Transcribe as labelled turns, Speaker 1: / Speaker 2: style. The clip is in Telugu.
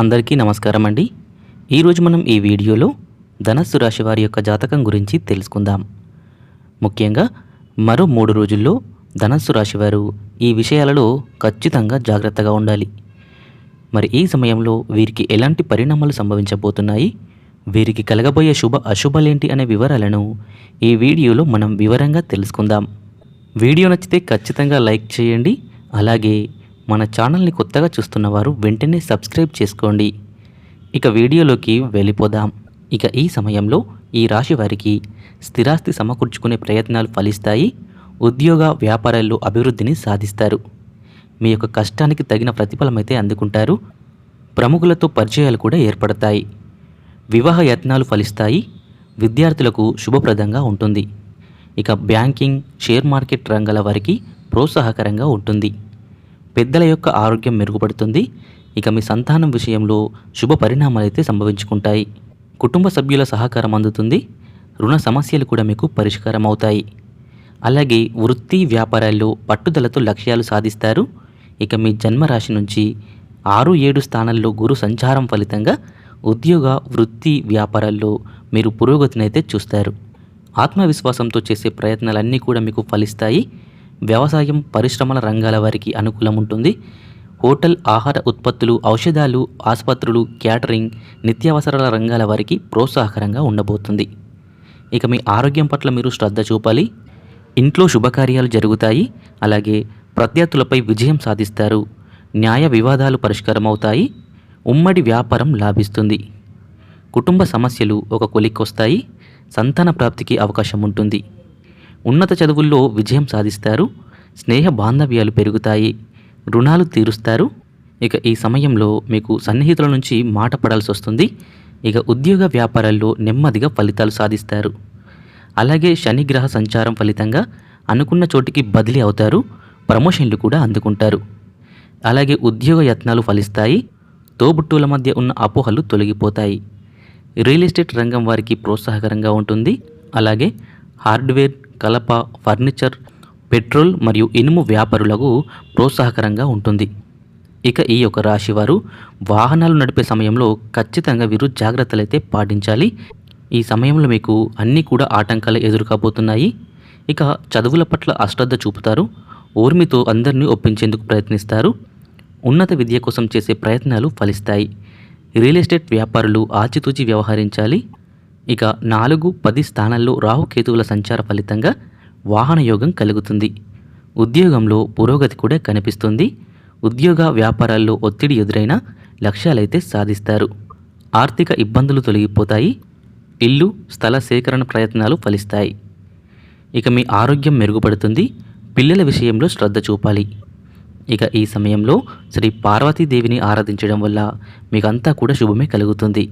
Speaker 1: అందరికీ నమస్కారం అండి. ఈరోజు మనం ఈ వీడియోలో ధనస్సు రాశి వారి యొక్క జాతకం గురించి తెలుసుకుందాం. ముఖ్యంగా మరో మూడు రోజుల్లో ధనస్సు రాశి వారు ఈ విషయాలలో ఖచ్చితంగా జాగ్రత్తగా ఉండాలి. మరి ఈ సమయంలో వీరికి ఎలాంటి పరిణామాలు సంభవించబోతున్నాయి? వీరికి కలగబోయే శుభ అశుభలేంటి అనే వివరాలను ఈ వీడియోలో మనం వివరంగా తెలుసుకుందాం. వీడియో నచ్చితే ఖచ్చితంగా లైక్ చేయండి. అలాగే మన ఛానల్ని కొత్తగా చూస్తున్నవారు వెంటనే సబ్స్క్రైబ్ చేసుకోండి. ఇక వీడియోలోకి వెళ్ళిపోదాం. ఇక ఈ సమయంలో ఈ రాశి వారికి స్థిరాస్తి సమకూర్చుకునే ప్రయత్నాలు ఫలిస్తాయి. ఉద్యోగ వ్యాపారాల్లో అభివృద్ధిని సాధిస్తారు. మీ యొక్క కష్టానికి తగిన ప్రతిఫలమైతే అందుకుంటారు. ప్రముఖులతో పరిచయాలు కూడా ఏర్పడతాయి. వివాహ యత్నాలు ఫలిస్తాయి. విద్యార్థులకు శుభప్రదంగా ఉంటుంది. ఇక బ్యాంకింగ్ షేర్ మార్కెట్ రంగాల వారికి ప్రోత్సాహకరంగా ఉంటుంది. పెద్దల యొక్క ఆరోగ్యం మెరుగుపడుతుంది. ఇక మీ సంతానం విషయంలో శుభ పరిణామాలు అయితే సంభవించుకుంటాయి. కుటుంబ సభ్యుల సహకారం అందుతుంది. రుణ సమస్యలు కూడా మీకు పరిష్కారం అవుతాయి అలాగే వృత్తి వ్యాపారాల్లో పట్టుదలతో లక్ష్యాలు సాధిస్తారు. ఇక మీ జన్మరాశి నుంచి ఆరు ఏడు స్థానాల్లో గురు సంచారం ఫలితంగా ఉద్యోగ వృత్తి వ్యాపారాల్లో మీరు పురోగతిని అయితే చూస్తారు. ఆత్మవిశ్వాసంతో చేసే ప్రయత్నాలన్నీ కూడా మీకు ఫలిస్తాయి. వ్యవసాయం పరిశ్రమల రంగాల వారికి అనుకూలం ఉంటుంది హోటల్ ఆహార ఉత్పత్తులు ఔషధాలు ఆసుపత్రులు క్యాటరింగ్ నిత్యావసరాల రంగాల వారికి ప్రోత్సాహకరంగా ఉండబోతుంది. ఇక మీ ఆరోగ్యం పట్ల మీరు శ్రద్ధ చూపాలి. ఇంట్లో శుభకార్యాలు జరుగుతాయి. అలాగే ప్రత్యర్థులపై విజయం సాధిస్తారు. న్యాయ వివాదాలు పరిష్కారమవుతాయి. ఉమ్మడి వ్యాపారం లాభిస్తుంది. కుటుంబ సమస్యలు ఒక కొలిక్కొస్తాయి. సంతాన ప్రాప్తికి అవకాశం ఉంటుంది ఉన్నత చదువుల్లో విజయం సాధిస్తారు స్నేహ బాంధవ్యాలు పెరుగుతాయి రుణాలు తీరుస్తారు. ఇక ఈ సమయంలో మీకు సన్నిహితుల నుంచి మాట పడాల్సి వస్తుంది. ఇక ఉద్యోగ వ్యాపారాల్లో నెమ్మదిగా ఫలితాలు సాధిస్తారు. అలాగే శనిగ్రహ సంచారం ఫలితంగా అనుకున్న చోటికి బదిలీ అవుతారు ప్రమోషన్లు కూడా అందుకుంటారు. అలాగే ఉద్యోగ యత్నాలు ఫలిస్తాయి తోబుట్టుల మధ్య ఉన్న అపోహలు తొలగిపోతాయి. రియల్ ఎస్టేట్ రంగం వారికి ప్రోత్సాహకరంగా ఉంటుంది. అలాగే హార్డ్వేర్ కలప ఫర్నిచర్ పెట్రోల్ మరియు ఇనుము వ్యాపారులకు ప్రోత్సాహకరంగా ఉంటుంది. ఇక ఈ యొక్క రాశి వారు వాహనాలు నడిపే సమయంలో ఖచ్చితంగా వీరు జాగ్రత్తలు అయితే పాటించాలి. ఈ సమయంలో మీకు అన్నీ కూడా ఆటంకాలు ఎదురుకాబోతున్నాయి. ఇక చదువుల పట్ల అశ్రద్ధ చూపుతారు. ఓర్మితో అందరినీ ఒప్పించేందుకు ప్రయత్నిస్తారు. ఉన్నత విద్య కోసం చేసే ప్రయత్నాలు ఫలిస్తాయి. రియల్ ఎస్టేట్ వ్యాపారులు ఆచితూచి వ్యవహరించాలి. ఇక నాలుగు పది స్థానాల్లో రాహుకేతువుల సంచార ఫలితంగా వాహన యోగం కలుగుతుంది. ఉద్యోగంలో పురోగతి కూడా కనిపిస్తుంది. ఉద్యోగ వ్యాపారాల్లో ఒత్తిడి ఎదురైన లక్ష్యాలైతే సాధిస్తారు. ఆర్థిక ఇబ్బందులు తొలగిపోతాయి. ఇల్లు స్థల సేకరణ ప్రయత్నాలు ఫలిస్తాయి. ఇక మీ ఆరోగ్యం మెరుగుపడుతుంది. పిల్లల విషయంలో శ్రద్ధ చూపాలి. ఇక ఈ సమయంలో శ్రీ పార్వతీదేవిని ఆరాధించడం వల్ల మీకంతా కూడా శుభమే కలుగుతుంది.